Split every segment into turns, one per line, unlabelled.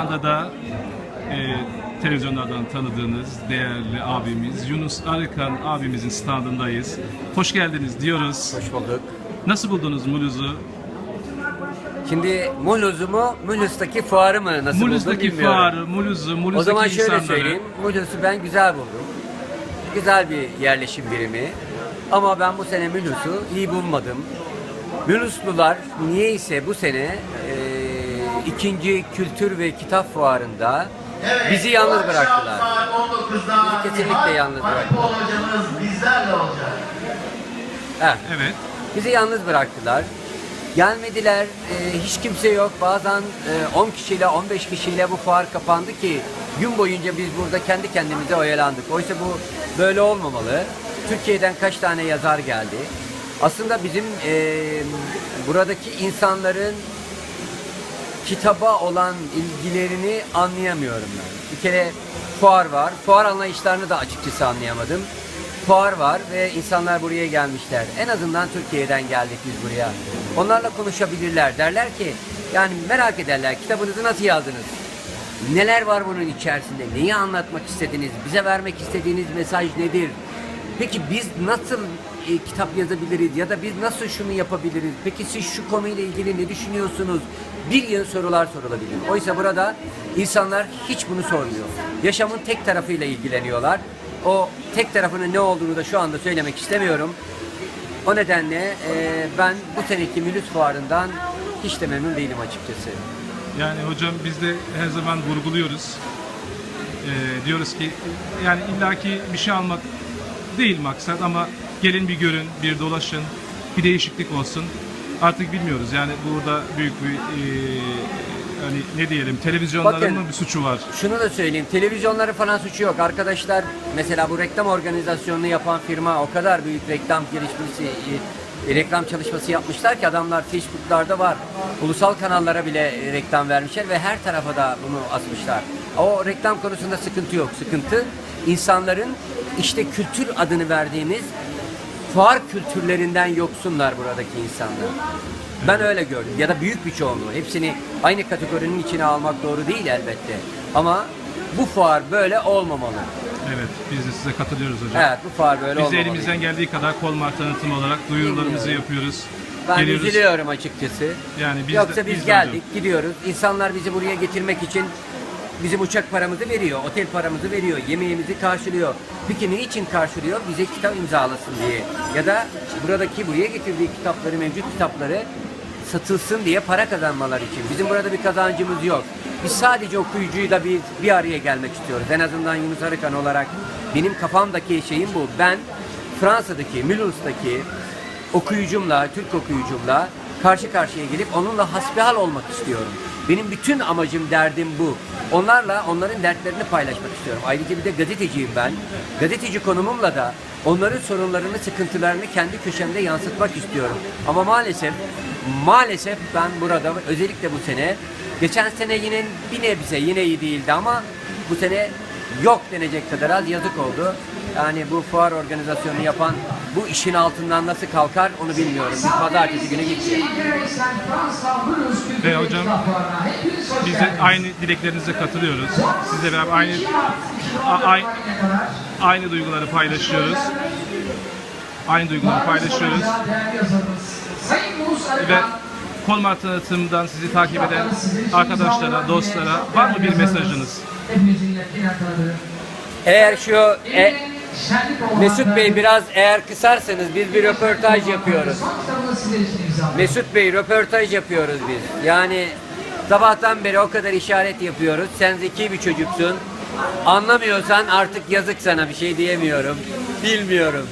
anda da e, televizyonlardan tanıdığınız değerli abimiz Yunus Arıkan abimizin standındayız. Hoş geldiniz diyoruz.
Hoş bulduk.
Nasıl buldunuz Muluz'u?
Şimdi Muluz'u mu, Muluz'daki fuarı mı nasıl
Muluz'daki
bilmiyorum.
fuarı, Muluz'u,
O
Muluz'daki
zaman şöyle
insanları.
söyleyeyim. Muluz'u ben güzel buldum. Güzel bir yerleşim birimi. Ama ben bu sene Muluz'u iyi bulmadım. Muluzlular niyeyse bu sene ikinci kültür ve kitap fuarında bizi yalnız bıraktılar. Bizi kesinlikle yalnız bıraktılar.
olacağımız bizlerle olacak.
Heh.
Evet.
Bizi yalnız bıraktılar. Gelmediler, e, hiç kimse yok. Bazen e, 10 kişiyle, 15 kişiyle bu fuar kapandı ki gün boyunca biz burada kendi kendimize oyalandık. Oysa bu böyle olmamalı. Türkiye'den kaç tane yazar geldi. Aslında bizim e, buradaki insanların kitaba olan ilgilerini anlayamıyorum ben. Bir kere fuar var. Fuar anlayışlarını da açıkçası anlayamadım. Fuar var ve insanlar buraya gelmişler. En azından Türkiye'den geldik biz buraya. Onlarla konuşabilirler. Derler ki yani merak ederler kitabınızı nasıl yazdınız? Neler var bunun içerisinde? Neyi anlatmak istediniz? Bize vermek istediğiniz mesaj nedir? Peki biz nasıl e, kitap yazabiliriz ya da biz nasıl şunu yapabiliriz? Peki siz şu konuyla ilgili ne düşünüyorsunuz? Bir yıl sorular sorulabilir. Oysa burada insanlar hiç bunu sormuyor. Yaşamın tek tarafıyla ilgileniyorlar. O tek tarafının ne olduğunu da şu anda söylemek istemiyorum. O nedenle e, ben bu seneki Mülüs Fuarı'ndan hiç de memnun değilim açıkçası.
Yani hocam biz de her zaman vurguluyoruz. Ee, diyoruz ki yani illaki bir şey almak değil maksat ama gelin bir görün, bir dolaşın, bir değişiklik olsun. Artık bilmiyoruz yani burada büyük bir e, hani ne diyelim televizyonların
Bakın.
mı bir suçu var?
Şunu da söyleyeyim. Televizyonları falan suçu yok. Arkadaşlar mesela bu reklam organizasyonunu yapan firma o kadar büyük reklam gelişmesi, e, reklam çalışması yapmışlar ki adamlar Facebook'larda var. Ulusal kanallara bile e, reklam vermişler ve her tarafa da bunu asmışlar. O reklam konusunda sıkıntı yok. Sıkıntı insanların işte kültür adını verdiğimiz fuar kültürlerinden yoksunlar buradaki insanlar. Ben öyle gördüm. Ya da büyük bir çoğunluğu. Hepsini aynı kategorinin içine almak doğru değil elbette. Ama bu fuar böyle olmamalı.
Evet biz de size katılıyoruz hocam.
Evet bu fuar böyle
Biz de
olmamalı.
elimizden geldiği kadar Kolmar tanıtım olarak duyurularımızı
Bilmiyorum.
yapıyoruz.
Ben
Geliyoruz.
üzülüyorum açıkçası.
Yani biz
Yoksa
de-
biz,
biz de
geldik, gidiyoruz. İnsanlar bizi buraya getirmek için bizim uçak paramızı veriyor, otel paramızı veriyor, yemeğimizi karşılıyor. Peki ne için karşılıyor? Bize kitap imzalasın diye. Ya da buradaki buraya getirdiği kitapları, mevcut kitapları satılsın diye para kazanmalar için. Bizim burada bir kazancımız yok. Biz sadece okuyucuyu da bir, bir araya gelmek istiyoruz. En azından Yunus Arıkan olarak benim kafamdaki şeyim bu. Ben Fransa'daki, Mulhouse'daki okuyucumla, Türk okuyucumla karşı karşıya gelip onunla hasbihal olmak istiyorum. Benim bütün amacım, derdim bu. Onlarla onların dertlerini paylaşmak istiyorum. Ayrıca bir de gazeteciyim ben. Gazeteci konumumla da onların sorunlarını, sıkıntılarını kendi köşemde yansıtmak istiyorum. Ama maalesef, maalesef ben burada özellikle bu sene, geçen sene yine bir nebze yine iyi değildi ama bu sene yok denecek kadar az yazık oldu. Yani bu fuar organizasyonu yapan bu işin altından nasıl kalkar onu bilmiyorum. Biz pazartesi günü gideceğiz.
Ve hocam biz de aynı dileklerinize katılıyoruz. Sizle beraber aynı aynı, aynı duyguları paylaşıyoruz. Aynı duyguları paylaşıyoruz. Ve Kolmar tanıtımdan sizi takip eden arkadaşlara, dostlara var mı bir mesajınız?
Eğer şu e, Mesut Bey biraz eğer kısarsanız biz bir röportaj yapıyoruz. Mesut Bey röportaj yapıyoruz biz. Yani sabahtan beri o kadar işaret yapıyoruz. Sen zeki bir çocuksun. Anlamıyorsan artık yazık sana bir şey diyemiyorum. Bilmiyorum.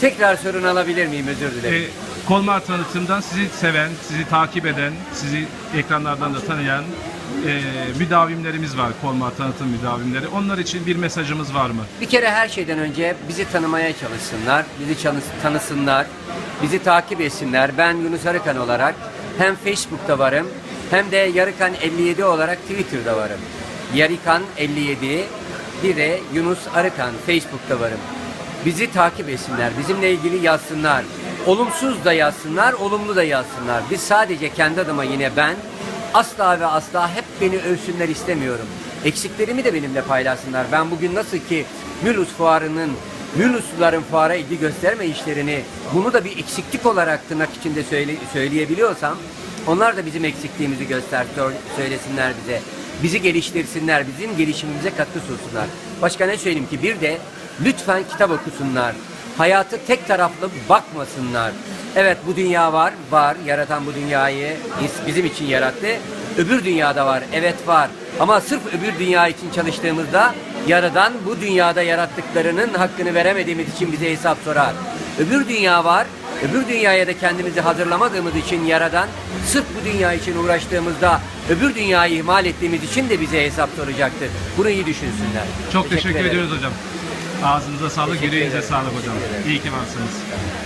Tekrar sorun alabilir miyim? Özür dilerim.
E, Kolmar tanıtımdan sizi seven, sizi takip eden, sizi ekranlardan da tanıyan e, müdavimlerimiz var. Kolmar tanıtım müdavimleri. Onlar için bir mesajımız var mı?
Bir kere her şeyden önce bizi tanımaya çalışsınlar, bizi tanısınlar, bizi takip etsinler. Ben Yunus Arıkan olarak hem Facebook'ta varım hem de Yarıkan 57 olarak Twitter'da varım. Yarıkan 57 bir de Yunus Arıkan Facebook'ta varım. Bizi takip etsinler, bizimle ilgili yazsınlar. Olumsuz da yazsınlar, olumlu da yazsınlar. Biz sadece kendi adıma yine ben asla ve asla hep beni övsünler istemiyorum. Eksiklerimi de benimle paylaşsınlar. Ben bugün nasıl ki Mülus fuarının Mülusluların fuara ilgi gösterme işlerini bunu da bir eksiklik olarak tırnak içinde söyle, söyleyebiliyorsam onlar da bizim eksikliğimizi göster söylesinler bize. Bizi geliştirsinler, bizim gelişimimize katkı sunsunlar. Başka ne söyleyeyim ki bir de lütfen kitap okusunlar. Hayatı tek taraflı bakmasınlar. Evet bu dünya var, var. Yaratan bu dünyayı bizim için yarattı. Öbür dünyada var, evet var. Ama sırf öbür dünya için çalıştığımızda Yaradan bu dünyada yarattıklarının hakkını veremediğimiz için bize hesap sorar. Öbür dünya var, öbür dünyaya da kendimizi hazırlamadığımız için Yaradan sırf bu dünya için uğraştığımızda öbür dünyayı ihmal ettiğimiz için de bize hesap soracaktır. Bunu iyi düşünsünler.
Çok teşekkür,
ederim.
ediyoruz hocam. Ağzınıza sağlık, yüreğinize sağlık hocam. İyi ki varsınız.